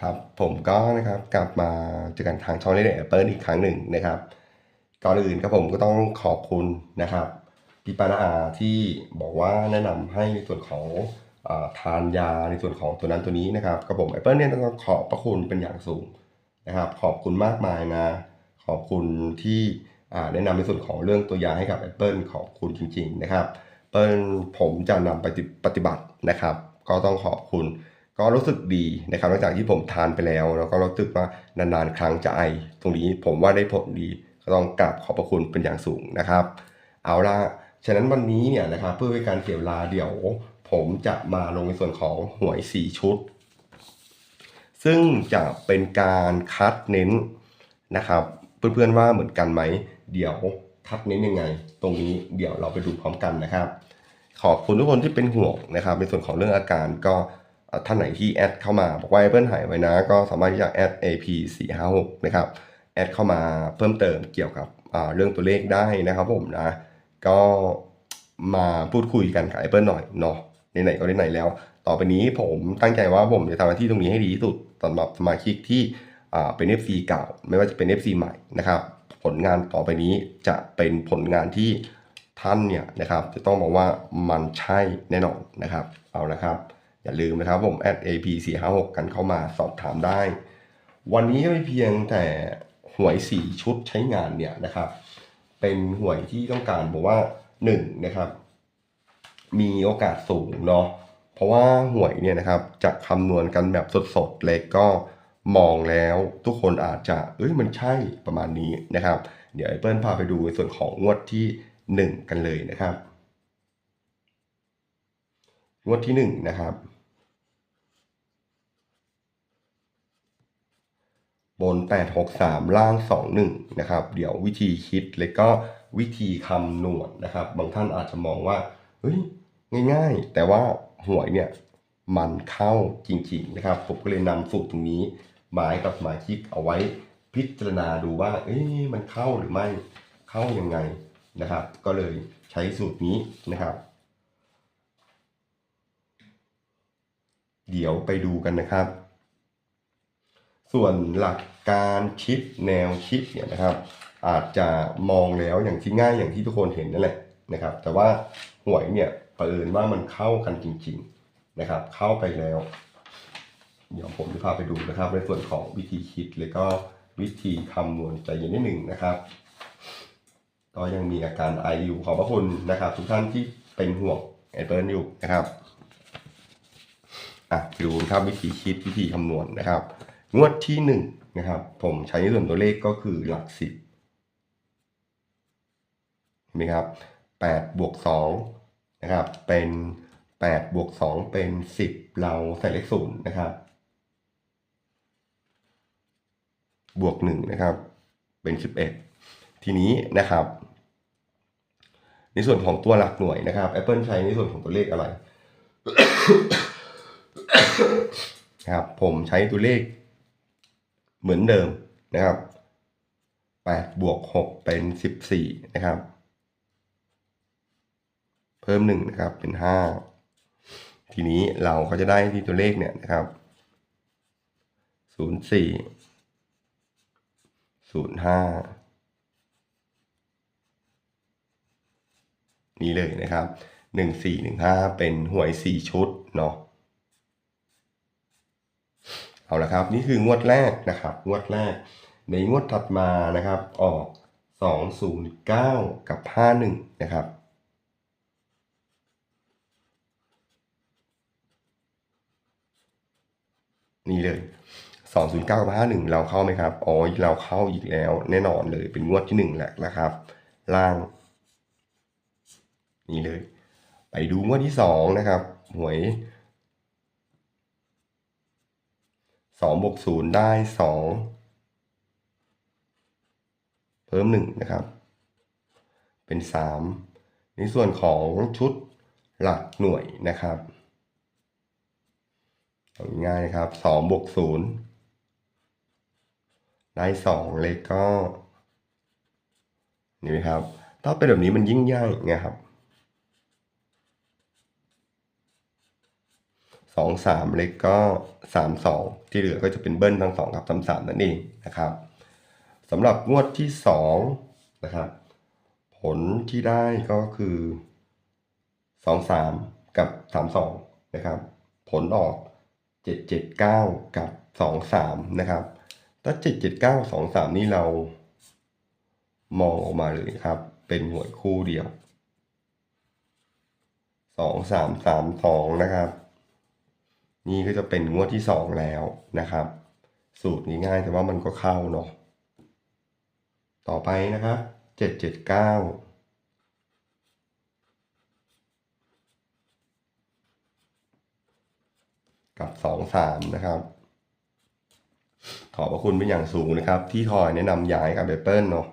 ครับผมก็นะครับกลับมาเจอกันทางช่องเล่นแอปเปิลอีกครั้งหนึ่งนะครับ ก่อนอื่นครับผมก็ต้องขอบคุณนะครับพี่ปานาอาที่บอกว่าแนะนำให้ในส่วนของอทานยาในส่วนของตัวนั้นตัวนี้นะครับกับผมแอปเปิลเนี่ยต้องขอบพระคุณเป็นอย่างสูงนะครับ ขอบคุณมากมายนะ ขอบคุณที่แนะนำในส่วนของเรื่องตัวยาให้กับ Apple ขอบคุณจริง ๆ นะครับเปิ้ลผมจะนำไปปฏิบัตินะครับ ก็ต้องขอบคุณ ก็รู้สึกดีนะครับหลังจากที่ผมทานไปแล้ว แล้วก็รู้สึกว่านานๆ ครั้งจะไอ ตรงนี้ผมว่าได้ผลดีก็ต้องกราบขอบพระคุณเป็นอย่างสูงนะครับ เอาละฉะนั้นวันนี้เนี่ยนะครับเพื่อเป็นการเสียเวลาเดี๋ยว ผมจะมาลงในส่วนของหวย 4 ชุด ซึ่งจะเป็นการคัดเน้นนะครับ เพื่อนๆว่าเหมือนกันไหม เดี๋ยวคัดเน้นยังไง ตรงนี้เดี๋ยวเราไปดูพร้อมกันนะครับ ขอบคุณทุกคนที่เป็นห่วงนะครับในส่วนของเรื่องอาการก็ ท่านไหนที่แอดเข้ามาบอกว่า Apple หายไว้นะ ก็สามารถที่จะแอด AP 4 5 6นะครับแอดเข้ามาเพิ่มเติมเกี่ยวกับเรื่องตัวเลขได้นะครับผมนะ ก็มาพูดคุยกันกับ Apple หน่อยเนาะไหนๆก็ไหนแล้ว ต่อไปนี้ผมตั้งใจว่าผมจะทำหน้าที่ตรงนี้ให้ดีที่สุดสำหรับสมาชิกที่เป็น FC เก่า ไม่ว่าจะเป็น FC ใหม่นะครับผลงานต่อไปนี้จะเป็นผลงานที่ท่านเนี่ยนะครับจะต้องบอกว่ามันใช่แน่นอนนะครับ เอานะครับ อย่าลืมนะครับผม at ap 4 5 6กันเข้ามาสอบถามได้ วันนี้ไม่เพียงแต่หวย4ชุดใช้งานเนี่ยนะครับ เป็นหวยที่ต้องการบอกว่า1นะครับ มีโอกาสสูงเนาะเพราะว่าหวยเนี่ยนะครับจะคำนวณกันแบบสดๆเลยก็มองแล้วทุกคนอาจจะเอ้ยมันใช่ประมาณนี้นะครับ เดี๋ยวไอเปิลพาไปดูในส่วนของงวดที่ 1 กันเลยนะครับ งวดที่ 1 นะครับ บน 863 ล่าง 21 นะครับ เดี๋ยววิธีคิดและก็วิธีคำนวณนะครับ บางท่านอาจจะมองว่า เฮ้ย ง่ายๆ แต่ว่าหวยเนี่ย มันเข้าจริงๆนะครับ ผมก็เลยนำสูตรตรงนี้มาให้กับสมาชิกเอาไว้พิจารณาดูว่า เอ๊ะมันเข้าหรือไม่เข้ายังไงนะครับ ก็เลยใช้สูตรนี้นะครับ เดี๋ยวไปดูกันนะครับ ส่วนหลัก การคิดแนวคิดเนี่ยนะครับ อาจจะมองแล้วอย่างที่ง่ายอย่างที่ทุกคนเห็นนั่นแหละนะครับ แต่ว่าหวยเนี่ยเปิดว่ามันเข้ากันจริง ๆนะครับ เข้าไปแล้ว เดี๋ยวผมจะพาไปดูนะครับ ในส่วนของวิธีคิดแล้วก็วิธีคำนวณใจเย็นนิดหนึ่งนะครับ ก็ยังมีอาการไออยู่ขอบพระคุณนะครับ ทุกท่านที่เป็นห่วงไอเปิลอยู่นะครับอะดูนะครับวิธีคิดวิธีคำนวณนะครับ งวดที่หนึ่ง นะครับ ผมใช้ในส่วนตัวเลขก็คือหลักสิบเห็นไหมครับแปดบวกสองนะครับ เป็นแปดบวกสองเป็นสิบเราใส่เลขศูนย์นะครับ บวกหนึ่งนะครับ เป็นสิบเอ็ดทีนี้นะครับ ในส่วนของตัวหลักหน่วยนะครับ Apple ใช้ในส่วนของตัวเลขอะไร ครับ ผมใช้ตัวเลข เหมือนเดิมนะครับ8บวก6เป็น 14 นะครับ เพิ่ม 1 นะครับเป็น 5 ทีนี้เราก็จะได้ที่ตัวเลขเนี่ยนะครับ 04 05 นี่เลยนะครับ 1415 เป็นหวย 4 ชุดเนาะ เอาละครับ นี่คืองวดแรกนะครับ งวดแรก ในงวดถัดมานะครับ ออก 209 กับ 51 นะครับนี่เลย 209กับ51 เราเข้าไหมครับ อ๋อ เราเข้าอีกแล้ว แน่นอนเลย เป็นงวดที่ 1 แหละนะครับ ล่าง นี่เลย ไปดูงวดที่ 2 นะครับ หวย สองบวกศูนย์ได้สองเพิ่มหนึ่งนะครับ เป็นสามในส่วนของชุดหลักหน่วยนะครับง่ายครับสองบวกศูนย์ได้สองเลขก็ นี่ไหมครับ ถ้าเป็นแบบนี้มันยิ่งยากไงครับส ส องสามเล็กก็สามสองที่เหลือก็จะเป็นเบิ้ลทั้งสองกับสามสามนั่นเองนะครับสำหรับงวดที่สองนะครับผลที่ได้ก็คือสองสามกับสามสองนะครับ ผลออกเจ็ดเจ็ดเก้ากับสองสามนะครับถ้าเจ็ดเจ็ดเก้าสองสามนี่เรามองออกมาเลยครับ เป็นหวยคู่เดียวสองสามสามสองนะครับ นี่ก็จะเป็นงวดที่สองแล้วนะครับ สูตรนี้ง่ายแต่ว่ามันก็เข้าเนาะต่อไปนะครับเจ็ดเจ็ดเก้ากับสองสามนะครับขอบพระคุณเป็นอย่างสูงนะครับ ที่คอยแนะนำย้ายกับเบเปิลเนาะ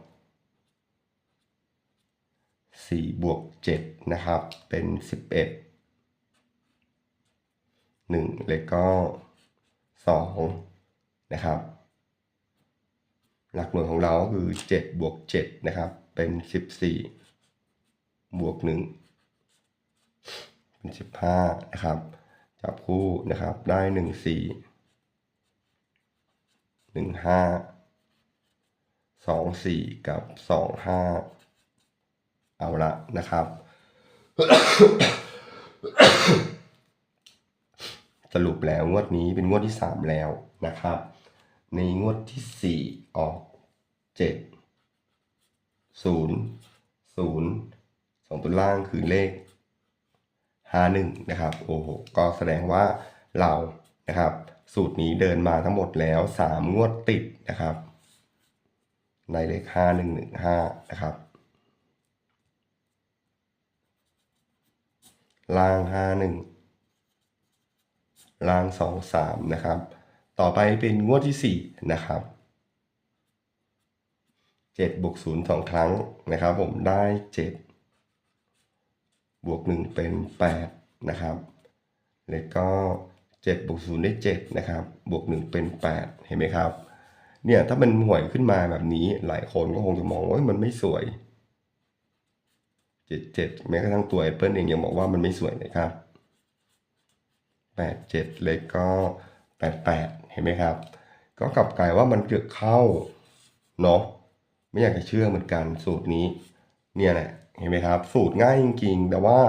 สี่บวกเจ็ดนะครับ เป็นสิบเอ็ด หนึ่งเลขก็สองนะครับ หลักหน่วยของเราคือเจ็ดบวกเจ็ดนะครับ เป็นสิบสี่บวกหนึ่งเป็นสิบห้านะครับ จับคู่นะครับได้หนึ่งสี่หนึ่งห้าสองสี่กับสองห้าเอาละนะครับ สรุปแล้วงวดนี้เป็นงวดที่สามแล้วนะครับ ในงวดที่สี่ออกเจ็ดศูนย์ศูนย์สองตัวล่างคือเลขห้าหนึ่งนะครับ โอ้โห ก็แสดงว่าเรานะครับ สูตรนี้เดินมาทั้งหมดแล้วสามงวดติดนะครับ ในเลขห้าหนึ่งหนึ่งห้านะครับล่างห้าหนึ่ง ล่างสองสามนะครับ ต่อไปเป็นงวดที่สี่นะครับเจ็ดบวกศูนย์สองครั้งนะครับ ผมได้เจ็ดบวกหนึ่งเป็นแปดนะครับ แล้วก็เจ็ดบวกศูนย์ได้เจ็ดนะครับ บวกหนึ่งเป็นแปดเห็นไหมครับ เนี่ย ถ้ามันหวยขึ้นมาแบบนี้หลายคนก็คงจะมองว่ามันไม่สวยเจ็ดเจ็ดแม้กระทั่งตัวแอปเปิลเองยังบอกว่ามันไม่สวยเลยครับ แปดเจ็ดเล็กก็แปดแปดเห็นไหมครับ ก็กลับกลายว่ามันเกือบเข้าเนาะไม่อยากจะเชื่อเหมือนกันสูตรนี้ เนี่ยแหละเห็นไหมครับ สูตรง่ายจริงๆ แต่ว่า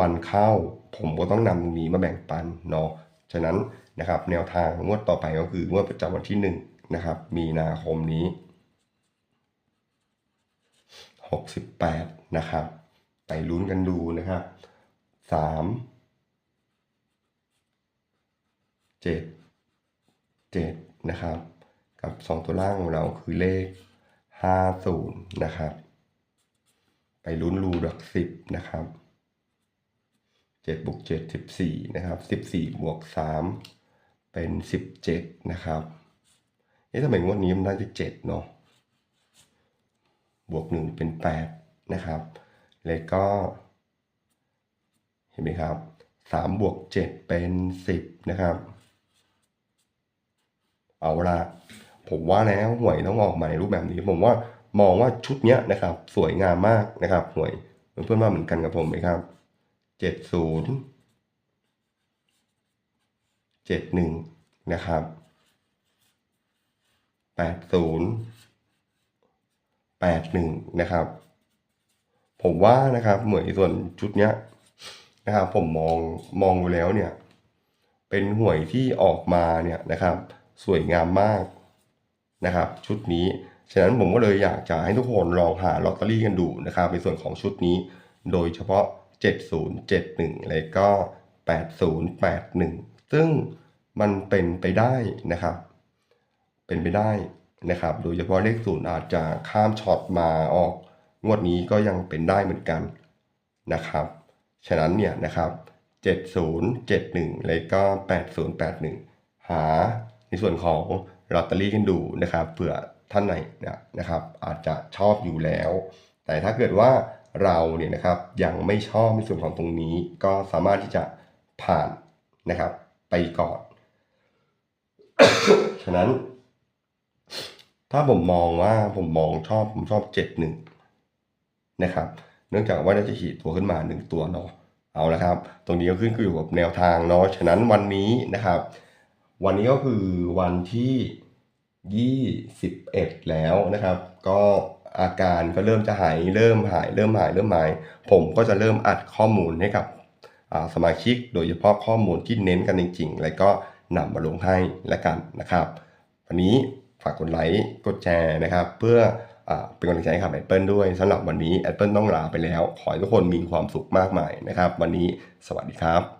มันเข้าผมก็ต้องนำตรงนี้มาแบ่งปันเนาะฉะนั้นนะครับแนวทางงวดต่อไปก็คืองวดประจำวันที่หนึ่งนะครับมีนาคมนี้หกสิบแปดนะครับ ไปลุ้นกันดูนะครับสามเจ็ดเจ็ดนะครับ กับสองตัวล่างของเราคือเลขห้าศูนย์นะครับ ไปลุ้นรูดักสิบนะครับเจ็ดบวกเจ็ดสิบสี่นะครับสิบสี่บวกสามเป็นสิบเจ็ดนะครับ เอ๊ะทำไมงวดนี้มันได้ที่เจ็ดเนาะ บวกหนึ่งเป็นแปดนะครับ แล้วก็ เห็นไหมครับสามบวกเจ็ดเป็นสิบนะครับ เอาละผมว่าแล้วหวยต้องออกมาในรูปแบบนี้ ผมว่ามองว่าชุดเนี้ยนะครับ สวยงามมากนะครับหวยเพื่อนๆว่าเหมือนกันกับผมไหมครับเจ็ดศูนย์เจ็ดหนึ่งนะครับแปดศูนย์แปดหนึ่งนะครับ ผมว่านะครับเหมือนส่วนชุดเนี้ยนะครับผมมองมองดูแล้วเนี่ย เป็นหวยที่ออกมาเนี่ยนะครับ สวยงามมากนะครับ ชุดนี้ฉะนั้นผมก็เลยอยากจะให้ทุกคนลองหาลอตเตอรี่กันดูนะครับในส่วนของชุดนี้ โดยเฉพาะ 7071 แล้วก็ 8081 ซึ่งมันเป็นไปได้นะครับ เป็นไปได้นะครับ โดยเฉพาะเลขศูนย์อาจจะข้ามช็อตมาออกงวดนี้ก็ยังเป็นได้เหมือนกันนะครับ ฉะนั้นเนี่ยนะครับ 7071 แล้วก็ 8081 หา ในส่วนของลอตเตอรี่กันดูนะครับเผื่อท่านไหนนะครับ อาจจะชอบอยู่แล้ว แต่ถ้าเกิดว่าเราเนี่ยนะครับยังไม่ชอบในส่วนของตรงนี้ ก็สามารถที่จะผ่านนะครับไปก่อน ฉะนั้น ถ้าผมมองว่าผมมองชอบผมชอบเจ็ดหนึ่งนะครับ เนื่องจากว่าน่าจะขีดตัวขึ้นมาหนึ่งตัวเนาะเอาละครับ ตรงนี้ก็ขึ้นอยู่กับแนวทางเนาะฉะนั้นวันนี้นะครับ วันนี้ก็คือวันที่ 21 แล้วนะครับ ก็อาการก็เริ่มจะหายเริ่มหายเริ่มหายเริ่มหาย ผมก็จะเริ่มอัดข้อมูลให้กับสมาชิก โดยเฉพาะข้อมูลที่เน้นกันจริงๆ แล้วก็นำมาลงให้แล้วกันนะครับ วันนี้ฝากกดไลค์กดแชร์นะครับ เพื่ออเป็นกำลังใจให้กับแอปเปิลด้วยสำหรับวันนี้แอปเปิลต้องลาไปแล้ว ขอให้ทุกคนมีความสุขมากมายนะครับ วันนี้สวัสดีครับ